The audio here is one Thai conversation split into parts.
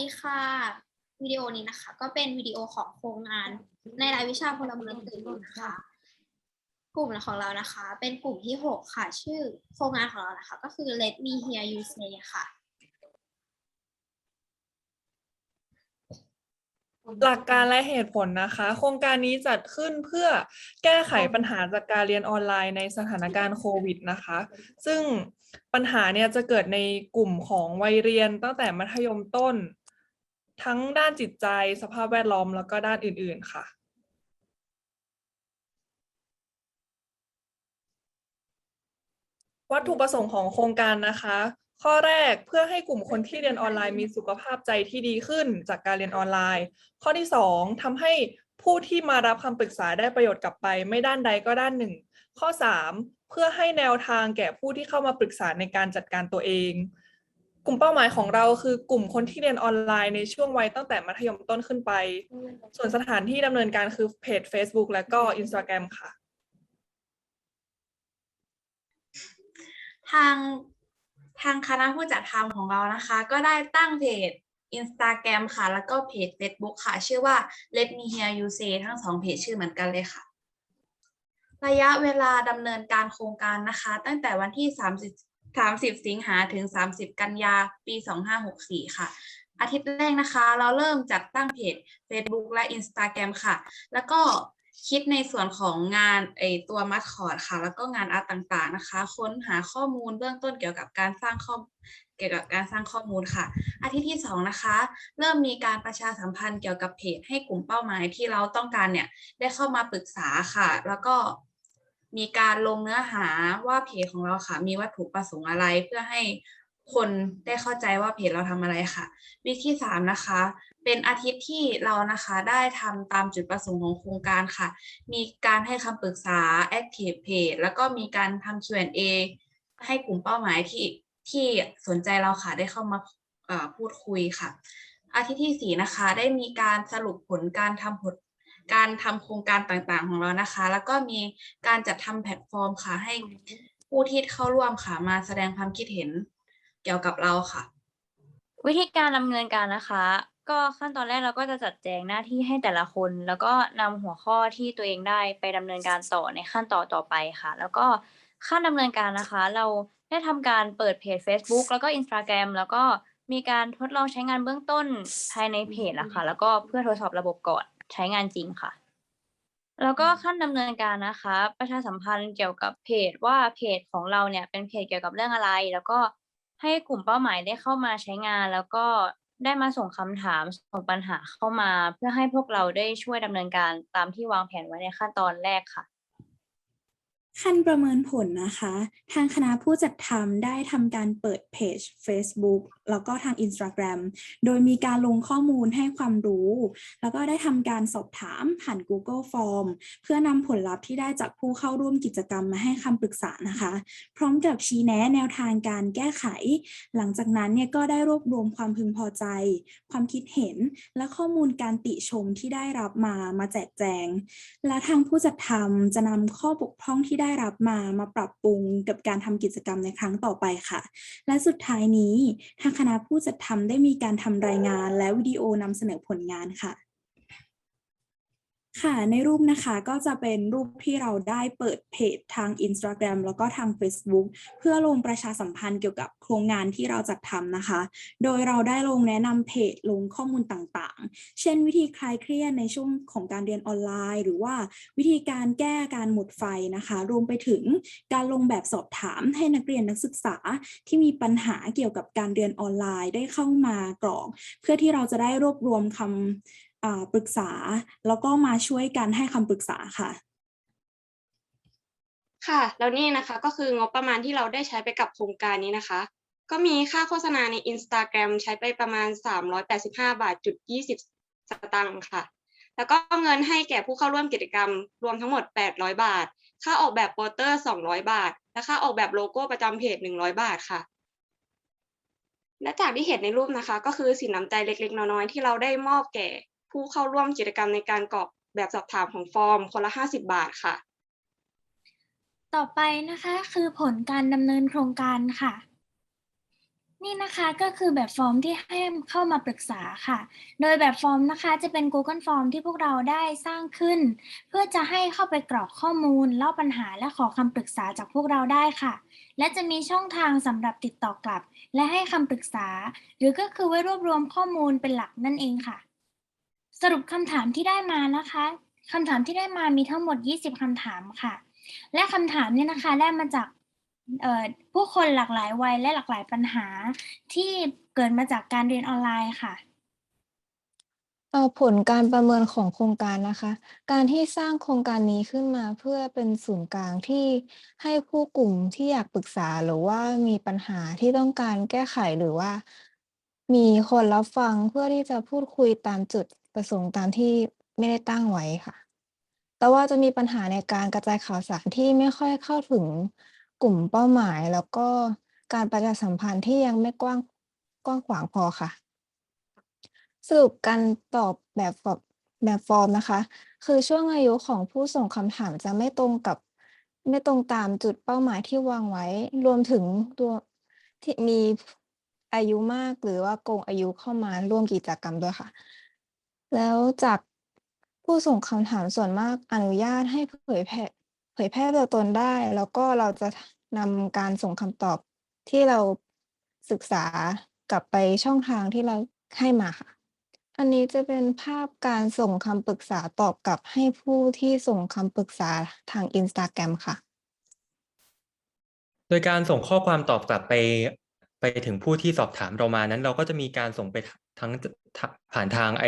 ดีค่ะวิดีโอนี้นะคะ ก็เป็นวิดีโอของโครงงาน ในรายวิชาพลเมืองตื่นรู้นะคะ กลุ่มของเรานะคะ เป็นกลุ่มที่ 6 ค่ะ ชื่อโครงงานของเรานะคะ ก็คือ Let me hear you say ค่ะ หลักการและเหตุผลนะคะ โครงการนี้จัดขึ้นเพื่อแก้ไขปัญหาจากการเรียนออนไลน์ในสถานการณ์โควิดนะคะ ซึ่งปัญหาเนี่ยจะเกิดในกลุ่มของวัยเรียนตั้งแต่มัธยมต้น ทั้งด้านจิตใจสภาพแวดล้อมแล้วก็ด้านอื่น ๆ ค่ะ วัตถุประสงค์ของโครงการนะคะ ข้อแรกเพื่อให้กลุ่มคนที่เรียนออนไลน์มีสุขภาพใจที่ดีขึ้นจากการเรียนออนไลน์ ข้อที่สองทำให้ผู้ที่มารับคำปรึกษาได้ประโยชน์กลับไป ไม่ด้านใดก็ด้านหนึ่ง ข้อสามเพื่อให้แนวทางแก่ผู้ที่เข้ามาปรึกษาในการจัดการตัวเอง กลุ่มเป้าหมายของเราคือกลุ่มคนที่เรียนออนไลน์ในช่วงวัยตั้งแต่มัธยมต้นขึ้นไป ส่วนสถานที่ดำเนินการคือเพจ Facebook และก็ Instagram ค่ะ ทางทางคณะผู้จัดทำของเรานะคะ ก็ได้ตั้งเพจ Instagram ค่ะ แล้วก็เพจ Facebook ค่ะ ชื่อว่า Let Me Hear You Say ทั้งสองเพจชื่อเหมือนกันเลยค่ะ ระยะเวลาดำเนินการโครงการนะคะ ตั้งแต่วันที่ 30 สิงหาถึง 30 กันยาปี 2564 ค่ะ อาทิตย์แรกนะคะ เราเริ่มจัดตั้งเพจ Facebook และ Instagram ค่ะ แล้วก็คิดในส่วนของงานไอตัวมัดคอร์ดค่ะ แล้วก็งานอาร์ตต่างๆนะคะ ค้นหาข้อมูลเบื้องต้นเกี่ยวกับการสร้างข้อเกี่ยวกับการสร้างข้อมูลค่ะ อาทิตย์ที่สองนะคะ เริ่มมีการประชาสัมพันธ์เกี่ยวกับเพจให้กลุ่มเป้าหมายที่เราต้องการเนี่ยได้เข้ามาปรึกษาค่ะ แล้วก็ มีการลงเนื้อหาว่าเพจของเราค่ะ มีวัตถุประสงค์อะไรเพื่อให้คนได้เข้าใจว่าเพจเราทำอะไรค่ะ วิธีที่สามนะคะ เป็นอาทิตย์ที่เรานะคะได้ทำตามจุดประสงค์ของโครงการค่ะ มีการให้คำปรึกษา active page แล้วก็มีการทำ Q&A ให้กลุ่มเป้าหมายที่ที่สนใจเราค่ะได้เข้ามาพูดคุยค่ะ อาทิตย์ที่สี่นะคะ ได้มีการสรุปผลการทำผล การทำโครงการต่างๆของเรานะคะ แล้วก็มีการจัดทำแพลตฟอร์มค่ะ ให้ผู้ที่เข้าร่วมค่ะมาแสดงความคิดเห็นเกี่ยวกับเราค่ะ วิธีการดำเนินการนะคะ ก็ขั้นตอนแรกเราก็จะจัดแจงหน้าที่ให้แต่ละคน แล้วก็นำหัวข้อที่ตัวเองได้ไปดำเนินการต่อในขั้นตอนต่อไปค่ะ แล้วก็ขั้นดำเนินการนะคะ เราได้ทำการเปิดเพจ Facebook แล้วก็ Instagram แล้วก็มีการทดลองใช้งานเบื้องต้นภายในเพจละค่ะ แล้วก็เพื่อทดสอบระบบก่อน ใช้งานจริงค่ะ แล้วก็ขั้นดำเนินการนะคะ ประชาสัมพันธ์เกี่ยวกับเพจว่าเพจของเราเนี่ยเป็นเพจเกี่ยวกับเรื่องอะไร แล้วก็ให้กลุ่มเป้าหมายได้เข้ามาใช้งาน แล้วก็ได้มาส่งคำถามส่งปัญหาเข้ามา เพื่อให้พวกเราได้ช่วยดำเนินการตามที่วางแผนไว้ในขั้นตอนแรกค่ะ ขั้นประเมินผลนะคะ ทางคณะผู้จัดทำได้ทำการเปิดเพจ Facebook แล้วก็ทาง Instagram โดยมีการลงข้อมูลให้ความรู้ แล้วก็ได้ทำการสอบถามผ่าน Google Form เพื่อนำผลลัพธ์ที่ได้จากผู้เข้าร่วมกิจกรรมมาให้คำปรึกษานะคะ พร้อมกับชี้แนะแนวทางการแก้ไข หลังจากนั้นเนี่ยก็ได้รวบรวมความพึงพอใจ ความคิดเห็น และข้อมูลการติชมที่ได้รับมามาแจกแจง และทางผู้จัดทำจะนำข้อบกพร่องที่ได้ได้รับมามาปรับปรุงกับการทำกิจกรรมในครั้งต่อไปค่ะ และสุดท้ายนี้ทางคณะผู้จัดทำได้มีการทำรายงานและวิดีโอนำเสนอผลงานค่ะ ค่ะ ในรูปนะคะก็จะเป็นรูปที่เราได้เปิดเพจทาง Instagram แล้วก็ทาง Facebook เพื่อลงประชาสัมพันธ์เกี่ยวกับโครงงานที่เราจัดทำนะคะ โดยเราได้ลงแนะนำเพจลงข้อมูลต่างๆ เช่นวิธีคลายเครียดในช่วงของการเรียนออนไลน์ หรือว่าวิธีการแก้การหมดไฟนะคะ รวมไปถึงการลงแบบสอบถามให้นักเรียนนักศึกษาที่มีปัญหาเกี่ยวกับการเรียนออนไลน์ได้เข้ามากรอก เพื่อที่เราจะได้รวบรวมคำอ่า ปรึกษา แล้วก็มาช่วยกันให้คำปรึกษาค่ะ ค่ะ แล้วนี่นะคะก็คืองบประมาณที่เราได้ใช้ไปกับโครงการนี้นะคะ ก็มีค่าโฆษณาใน Instagram ใช้ไปประมาณ 385 บาทจุด20 สตางค์ค่ะ แล้วก็เงินให้แก่ผู้เข้าร่วมกิจกรรม รวมทั้งหมด 800 บาท ค่าออกแบบโปสเตอร์ 200 บาท และค่าออกแบบโลโก้ประจำเพจ 100 บาทค่ะและจากที่เห็นในรูปนะคะ ก็คือสินน้ำใจเล็กๆ น้อยๆที่เราได้มอบแก่ ผู้เข้าร่วมกิจกรรมในการกรอกแบบสอบถามของฟอร์ม คนละ 50 บาทค่ะ ต่อไปนะคะคือผลการดำเนินโครงการค่ะ นี่นะคะก็คือแบบฟอร์มที่ให้เข้ามาปรึกษาค่ะ โดยแบบฟอร์มนะคะจะเป็น Google Form ที่พวกเราได้สร้างขึ้น เพื่อจะให้เข้าไปกรอกข้อมูลเล่าปัญหาและขอคำปรึกษาจากพวกเราได้ค่ะ และจะมีช่องทางสำหรับติดต่อกลับ และให้คำปรึกษา หรือก็คือไว้รวบรวมข้อมูลเป็นหลักนั่นเองค่ะ สรุปคำถามที่ได้มานะคะคำถามที่ได้มามีทั้งหมด 20คำถามค่ะ และคำถามเนี่ยนะคะได้มาจากผู้คนหลากหลายวัยและหลากหลายปัญหาที่เกิดมาจากการเรียนออนไลน์ค่ะเอ่อผลการประเมินของโครงการนะคะ การที่สร้างโครงการนี้ขึ้นมาเพื่อเป็นศูนย์กลางที่ให้ผู้กลุ่มที่อยากปรึกษาหรือว่ามีปัญหาที่ต้องการแก้ไขหรือว่า มีคนรับฟังเพื่อที่จะพูดคุยตามจุด ประสงค์ตามที่ไม่ได้ตั้งไว้ค่ะ แต่ว่าจะมีปัญหาในการกระจายข่าวสารที่ไม่ค่อยเข้าถึงกลุ่มเป้าหมาย แล้วก็การประชาสัมพันธ์ที่ยังไม่กว้างกว้างขวางพอค่ะ สรุปการตอบแบบฟอร์มแบบฟอร์มนะคะ คือช่วงอายุของผู้ส่งคำถามจะไม่ตรงกับไม่ตรงตามจุดเป้าหมายที่วางไว้ รวมถึงตัวที่มีอายุมากหรือว่าโกงอายุเข้ามาร่วมกิจกรรมด้วยค่ะ แล้วจากผู้ส่งคำถามส่วนมากอนุญาตให้เผยแพร่เผยแพร่ตัวตนได้ แล้วก็เราจะนำการส่งคำตอบที่เราศึกษากลับไปช่องทางที่เราให้มาค่ะ อันนี้จะเป็นภาพการส่งคำปรึกษาตอบกลับให้ผู้ที่ส่งคำปรึกษาทาง Instagram ค่ะ โดยการส่งข้อความตอบกลับไปไปถึงผู้ที่สอบถามเรามานั้น เราก็จะมีการส่งไปทั้งผ่านทางไ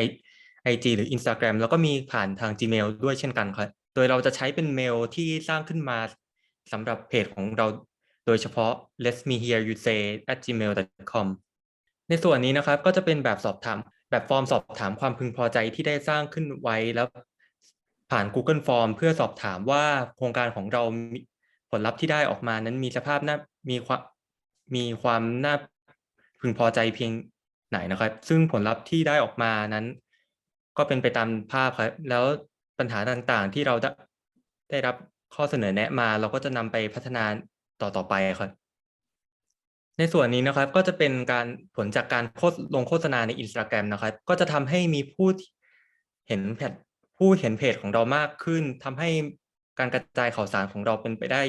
อไอจีหรือ Instagram แล้วก็มีผ่านทาง Gmail ด้วยเช่นกันครับ โดยเราจะใช้เป็นเมลที่สร้างขึ้นมาสำหรับเพจของเราโดยเฉพาะ let me hear you say at gmail.com ในส่วนนี้นะครับก็จะเป็นแบบสอบถาม แบบฟอร์มสอบถามความพึงพอใจที่ได้สร้างขึ้นไว้แล้วผ่าน Google Form เพื่อสอบถามว่าโครงการของเราผลลัพธ์ที่ได้ออกมานั้นมีสภาพน่ามีความมีความน่าพึงพอใจเพียงไหนนะครับ ซึ่งผลลัพธ์ที่ได้ออกมานั้น ก็เป็นไปตามภาพครับแล้วปัญหาต่างๆ ที่เราได้ได้รับข้อเสนอแนะมา เราก็จะนำไปพัฒนาต่อต่อไปครับในส่วนนี้นะครับก็จะเป็นการผลจากการโฆษลงโฆษณาใน Instagram นะครับ ก็จะทำให้มีผู้เห็นเพจผู้เห็นเพจของเรามากขึ้นทำให้การกระจายข่าวสารของเราเป็นไปได้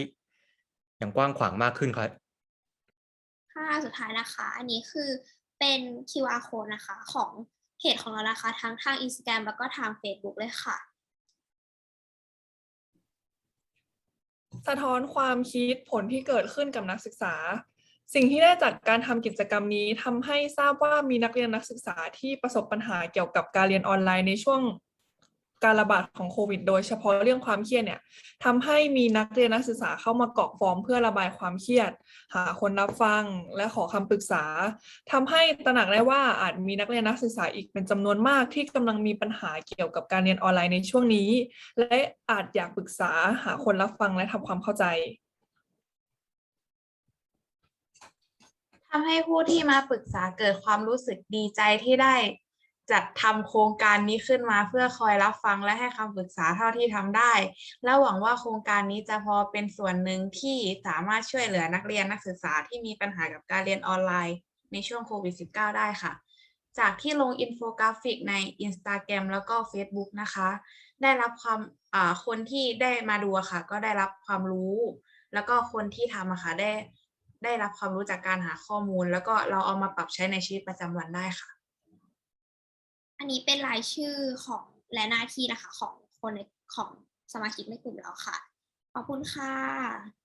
อย่างกว้างขวางมากขึ้นครับค่ะสุดท้ายนะคะ อันนี้คือเป็น QR code นะคะของ เพจของเรานะคะ ทั้งทาง Instagram แล้วก็ทาง Facebook เลยค่ะ สะท้อนความคิดผลที่เกิดขึ้นกับนักศึกษา สิ่งที่ได้จากการทำกิจกรรมนี้ทำให้ทราบว่ามีนักเรียนนักศึกษาที่ประสบปัญหาเกี่ยวกับการเรียนออนไลน์ในช่วง การระบาดของโควิด โดยเฉพาะเรื่องความเครียดเนี่ยทำให้มีนักเรียนนักศึกษาเข้ามาเกรอกฟอร์มเพื่อระบายความเครียด หาคนรับฟังและขอคำปรึกษาทำให้ตระหนักได้ว่าอาจมีนักเรียนนักศึกษาอีกเป็นจำนวนมากที่กำลังมีปัญหาเกี่ยวกับการเรียนออนไลน์ในช่วงนี้ และอาจอยากปรึกษาหาคนรับฟังและทำความเข้าใจทำให้ผู้ที่มาปรึกษาเกิดความรู้สึกดีใจที่ได้ จัดทำโครงการนี้ขึ้นมาเพื่อคอยรับฟังและให้คำปรึกษาเท่าที่ทำได้ และหวังว่าโครงการนี้จะพอเป็นส่วนหนึ่งที่สามารถช่วยเหลือนักเรียนนักศึกษาที่มีปัญหากับการเรียนออนไลน์ในช่วงโควิด -19 ได้ค่ะ จากที่ลงอินโฟกราฟิกใน Instagram แล้วก็ Facebook นะคะ ได้รับความอ่าคนที่ได้มาดูค่ะ ก็ได้รับความรู้ แล้วก็คนที่ทำอะค่ะได้ได้รับความรู้จากการหาข้อมูล แล้วก็เราเอามาปรับใช้ในชีวิตประจำวันได้ค่ะ อันนี้เป็นรายชื่อของและหน้าที่นะคะของคนในของสมาชิกในกลุ่มเราค่ะ ขอบคุณค่ะ